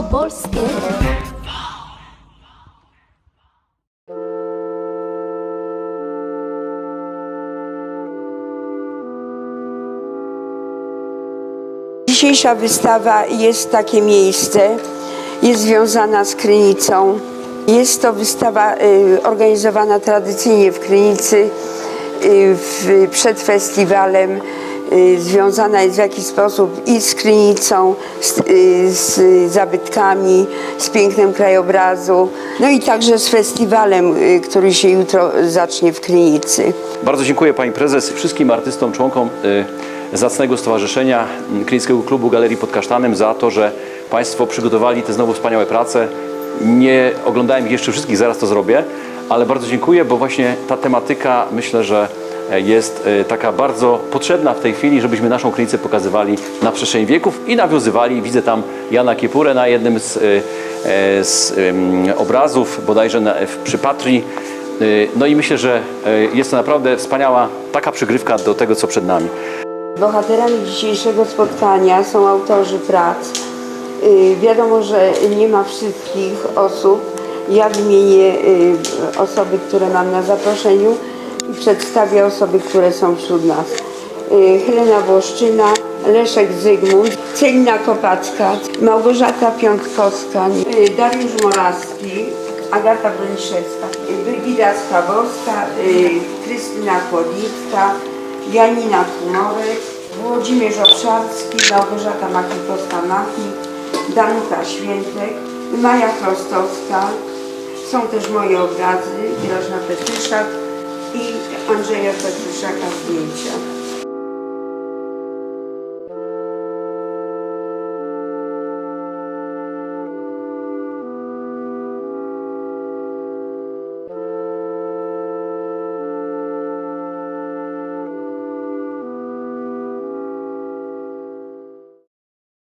wielkopolskie. Dzisiejsza wystawa jest takie miejsce, jest związana z Krynicą. Jest to wystawa y, organizowana tradycyjnie w Krynicy y, przed festiwalem. Y, związana jest w jakiś sposób i z Krynicą, z, y, z zabytkami, z pięknem krajobrazu, no i także z festiwalem, y, który się jutro zacznie w Krynicy. Bardzo dziękuję Pani Prezes wszystkim artystom, członkom Zacnego Stowarzyszenia Klinickiego Klubu Galerii pod Kasztanem za to, że Państwo przygotowali te znowu wspaniałe prace. Nie oglądałem ich jeszcze wszystkich, zaraz to zrobię, ale bardzo dziękuję, bo właśnie ta tematyka myślę, że jest e, taka bardzo potrzebna w tej chwili, żebyśmy naszą klinicę pokazywali na przestrzeni wieków i nawiązywali. Widzę tam Jana Kiepurę na jednym z, e, e, z obrazów, bodajże na, w, przy Patrii. No i myślę, że jest to naprawdę wspaniała taka przygrywka do tego, co przed nami. Bohaterami dzisiejszego spotkania są autorzy prac. Y, Wiadomo, że nie ma wszystkich osób. Ja wymienię y, osoby, które mam na zaproszeniu i przedstawię osoby, które są wśród nas. Y, Helena Włoszczyna, Leszek Zygmunt, Celina Kopacka, Małgorzata Piątkowska, y, Dariusz Morawski, Agata Broniszewska, y, Brygida Skawowska, Krystyna Kłodnicka, Janina Kumorek, Włodzimierz Obszarski, Małgorzata Makikowska-Machnik, Danuta Świętek, Maja Chrostowska. Są też moje obrazy, Grażna Petryszak i Andrzeja Petryszaka zdjęcia.